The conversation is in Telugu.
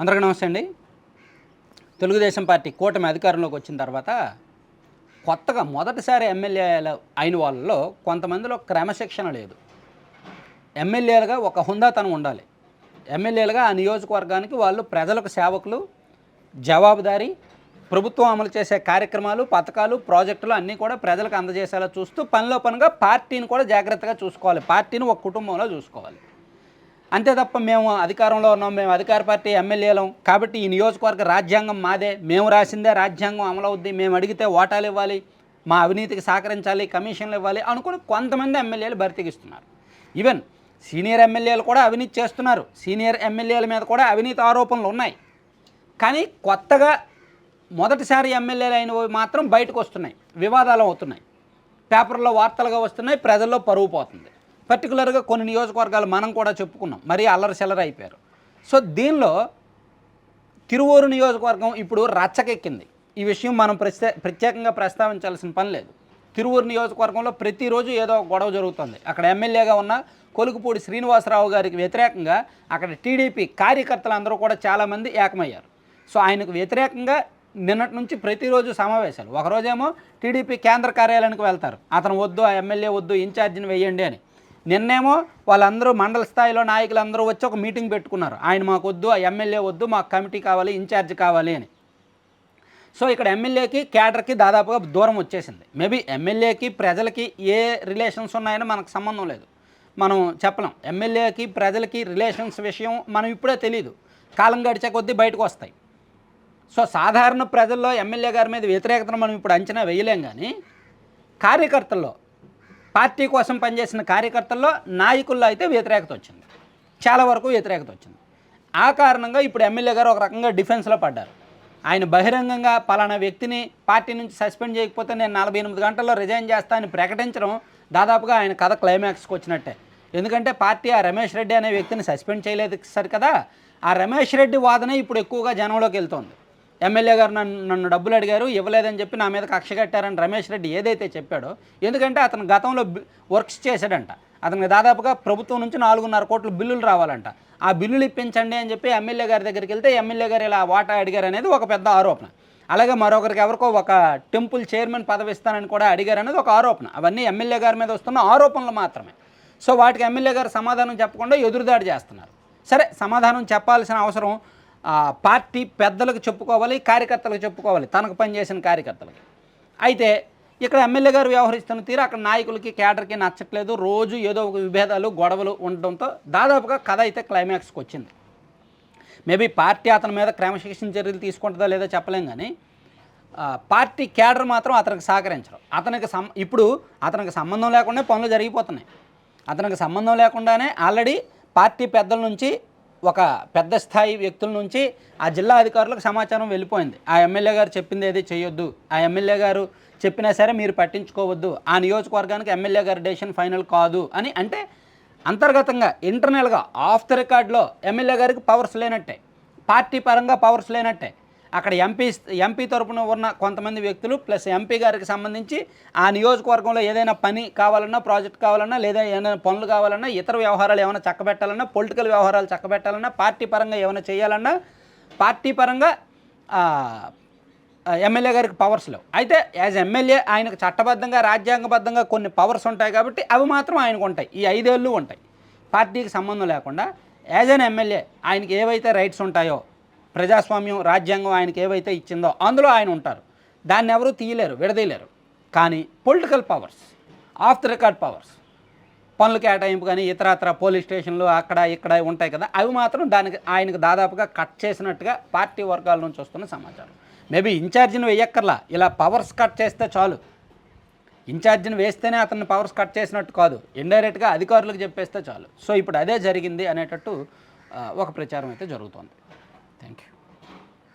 అందరికీ నమస్తే అండి. తెలుగుదేశం పార్టీ కూటమి అధికారంలోకి వచ్చిన తర్వాత కొత్తగా మొదటిసారి ఎమ్మెల్యేలు అయిన వాళ్ళలో కొంతమందిలో క్రమశిక్షణ లేదు. ఎమ్మెల్యేలుగా ఒక హుందాతనం ఉండాలి. ఎమ్మెల్యేలుగా ఆ నియోజకవర్గానికి వాళ్ళు ప్రజలకు సేవకులు జవాబుదారీ ప్రభుత్వం అమలు చేసే కార్యక్రమాలు పథకాలు ప్రాజెక్టులు అన్నీ కూడా ప్రజలకు అందజేసేలా చూస్తూ పనిలో పనిగా పార్టీని కూడా జాగ్రత్తగా చూసుకోవాలి. పార్టీని ఒక కుటుంబంలో చూసుకోవాలి. అంతే తప్ప మేము అధికారంలో ఉన్నాం మేము అధికార పార్టీ ఎమ్మెల్యేలం. కాబట్టి ఈ నియోజకవర్గ రాజ్యాంగం మాదే. మేము రాసిందే రాజ్యాంగం అమలవుద్ది మేము అడిగితే ఓటాలు ఇవ్వాలి మా అవినీతికి సహకరించాలి కమిషన్లు ఇవ్వాలి అనుకుని కొంతమంది ఎమ్మెల్యేలు బరితెగిస్తున్నారు ఈవెన్ సీనియర్ ఎమ్మెల్యేలు కూడా అవినీతి చేస్తున్నారు. సీనియర్ ఎమ్మెల్యేల మీద కూడా అవినీతి ఆరోపణలు ఉన్నాయి. కానీ కొత్తగా మొదటిసారి ఎమ్మెల్యేలు అయినవి మాత్రం బయటకు వస్తున్నాయి. వివాదాలు అవుతున్నాయి. పేపర్లో వార్తలుగా వస్తున్నాయి. ప్రజల్లో పరువు పోతుంది. పర్టికులర్గా కొన్ని నియోజకవర్గాలు మనం కూడా చెప్పుకున్నాం. మరీ అల్లరి చెల్లర అయిపోయారు. సో దీనిలో తిరువూరు నియోజకవర్గం ఇప్పుడు రచ్చకెక్కింది. ఈ విషయం మనం ప్రత్యే ప్రత్యేకంగా ప్రస్తావించాల్సిన పని లేదు. తిరువూరు నియోజకవర్గంలో ప్రతిరోజు ఏదో ఒక గొడవ జరుగుతుంది. అక్కడ ఎమ్మెల్యేగా ఉన్న కొలుకుపూడి శ్రీనివాసరావు గారికి వ్యతిరేకంగా అక్కడ టీడీపీ కార్యకర్తలు అందరూ కూడా చాలామంది ఏకమయ్యారు. సో ఆయనకు వ్యతిరేకంగా నిన్నటి నుంచి ప్రతిరోజు సమావేశాలు. ఒకరోజేమో టీడీపీ కేంద్ర కార్యాలయానికి వెళ్తారు. అతను వద్దు ఆ ఎమ్మెల్యే వద్దు ఇన్ఛార్జిని వేయండి అని. నిన్నేమో వాళ్ళందరూ మండల స్థాయిలో నాయకులందరూ వచ్చి ఒక మీటింగ్ పెట్టుకున్నారు. ఆయన మాకు వద్దు ఆ ఎమ్మెల్యే వద్దు మాకు కమిటీ కావాలి ఇన్ఛార్జ్ కావాలి అని. సో ఇక్కడ ఎమ్మెల్యేకి క్యాడర్కి దాదాపుగా దూరం వచ్చేసింది. మేబీ ఎమ్మెల్యేకి ప్రజలకి ఏ రిలేషన్స్ ఉన్నాయని మనకు సంబంధం లేదు. మనం చెప్పలేం. ఎమ్మెల్యేకి ప్రజలకి రిలేషన్స్ విషయం మనం ఇప్పుడే తెలియదు కాలం గడిచే కొద్దీ బయటకు వస్తాయి. సో సాధారణ ప్రజల్లో ఎమ్మెల్యే గారి మీద వ్యతిరేకతను మనం ఇప్పుడు అంచనా వేయలేం కానీ కార్యకర్తల్లో పార్టీ కోసం పనిచేసిన కార్యకర్తల్లో నాయకుల్లో అయితే వ్యతిరేకత వచ్చింది. చాలా వరకు వ్యతిరేకత వచ్చింది. ఆ కారణంగా ఇప్పుడు ఎమ్మెల్యే గారు ఒక రకంగా డిఫెన్స్లో పడ్డారు. ఆయన బహిరంగంగా పలానా వ్యక్తిని పార్టీ నుంచి సస్పెండ్ చేయకపోతే నేను నలభై ఎనిమిది గంటల్లో రిజైన్ చేస్తా అని ప్రకటించడం దాదాపుగా ఆయన కథ క్లైమాక్స్కి వచ్చినట్టే. ఎందుకంటే పార్టీ ఆ రమేష్ రెడ్డి అనే వ్యక్తిని సస్పెండ్ చేయలేదు సరి కదా ఆ రమేష్ రెడ్డి వాదన ఇప్పుడు ఎక్కువగా జనంలోకి వెళ్తోంది. ఎమ్మెల్యే గారు నన్ను నన్ను డబ్బులు అడిగారు ఇవ్వలేదని చెప్పి నా మీద కక్ష కట్టారని రమేష్ రెడ్డి ఏదైతే చెప్పాడో. ఎందుకంటే అతను గతంలో వర్క్స్ చేశాడంట. అతనికి దాదాపుగా ప్రభుత్వం నుంచి నాలుగున్నర కోట్ల బిల్లులు రావాలంట. ఆ బిల్లులు ఇప్పించండి అని చెప్పి ఎమ్మెల్యే గారి దగ్గరికి వెళ్తే ఎమ్మెల్యే గారు ఇలా వాటా అడిగారు అనేది ఒక పెద్ద ఆరోపణ. అలాగే మరొకరికి ఎవరికో ఒక టెంపుల్ చైర్మన్ పదవి ఇస్తానని కూడా అడిగారు అనేది ఒక ఆరోపణ. అవన్నీ ఎమ్మెల్యే గారి మీద వస్తున్న ఆరోపణలు మాత్రమే. సో వాటికి ఎమ్మెల్యే గారు సమాధానం చెప్పకుండా ఎదురుదాడి చేస్తున్నారు. సరే సమాధానం చెప్పాల్సిన అవసరం పార్టీ పెద్దలకు చెప్పుకోవాలి కార్యకర్తలకు చెప్పుకోవాలి. తనకు పనిచేసిన కార్యకర్తలకి. అయితే ఇక్కడ ఎమ్మెల్యే గారు వ్యవహరిస్తున్న తీరు అక్కడ నాయకులకి కేడర్కి నచ్చట్లేదు. రోజు ఏదో ఒక విభేదాలు గొడవలు ఉండడంతో దాదాపుగా కథ అయితే క్లైమాక్స్కి వచ్చింది. మేబీ పార్టీ అతని మీద క్రమశిక్షణ చర్యలు తీసుకుంటుందా లేదో చెప్పలేం కానీ పార్టీ కేడర్ మాత్రం అతనికి సహకరించరు. అతనికి సం ఇప్పుడు అతనికి సంబంధం లేకుండా పనులు జరిగిపోతున్నాయి. అతనికి సంబంధం లేకుండానే ఆల్రెడీ పార్టీ పెద్దల నుంచి ఒక పెద్ద స్థాయి వ్యక్తుల నుంచి ఆ జిల్లా అధికారులకు సమాచారం వెళ్ళిపోయింది. ఆ ఎమ్మెల్యే గారు చెప్పింది ఏది చేయొద్దు. ఆ ఎమ్మెల్యే గారు చెప్పినా సరే మీరు పట్టించుకోవద్దు. ఆ నియోజకవర్గానికి ఎమ్మెల్యే గారి డెసిషన్ ఫైనల్ కాదు అని అంటే అంతర్గతంగా ఇంటర్నల్గా ఆఫ్ ద రికార్డ్లో ఎమ్మెల్యే గారికి పవర్స్ లేనట్టే. పార్టీ పరంగా పవర్స్ లేనట్టే. అక్కడ ఎంపీ ఎంపీ తరపున ఉన్న కొంతమంది వ్యక్తులు ప్లస్ ఎంపీ గారికి సంబంధించి ఆ నియోజకవర్గంలో ఏదైనా పని కావాలన్నా ప్రాజెక్ట్ కావాలన్నా లేదా ఏదైనా పనులు కావాలన్నా ఇతర వ్యవహారాలు ఏమైనా చక్కబెట్టాలన్నా పొలిటికల్ వ్యవహారాలు చక్కబెట్టాలన్నా పార్టీ పరంగా ఏమైనా చేయాలన్నా పార్టీ పరంగా ఎమ్మెల్యే గారికి పవర్స్ లేవు. అయితే యాజ్ ఎమ్మెల్యే ఆయనకు చట్టబద్ధంగా రాజ్యాంగబద్ధంగా కొన్ని పవర్స్ ఉంటాయి కాబట్టి అవి మాత్రం ఆయనకు ఉంటాయి. ఈ ఐదేళ్ళు ఉంటాయి. పార్టీకి సంబంధం లేకుండా యాజ్ అన్ ఎమ్మెల్యే ఆయనకి ఏవైతే రైట్స్ ఉంటాయో ప్రజాస్వామ్యం రాజ్యాంగం ఆయనకి ఏవైతే ఇచ్చిందో అందులో ఆయన ఉంటారు. దాన్ని ఎవరు తీయలేరు విడదీయలేరు. కానీ political powers off the record powers పనులు కేటాయింపు కానీ ఇతరత్ర పోలీస్ స్టేషన్లు అక్కడ ఇక్కడ ఉంటాయి కదా అవి మాత్రం దానికి ఆయనకు దాదాపుగా కట్ చేసినట్టుగా పార్టీ వర్గాల నుంచి వస్తున్న సమాచారం. మేబీ ఇన్ఛార్జిని వేయక్కర్లా ఇలా పవర్స్ కట్ చేస్తే చాలు. ఇన్ఛార్జిని వేస్తేనే అతన్ని పవర్స్ కట్ చేసినట్టు కాదు ఇండైరెక్ట్గా అధికారులకు చెప్పేస్తే చాలు. సో ఇప్పుడు అదే జరిగింది అనేటట్టు ఒక ప్రచారం అయితే జరుగుతోంది. Thank you.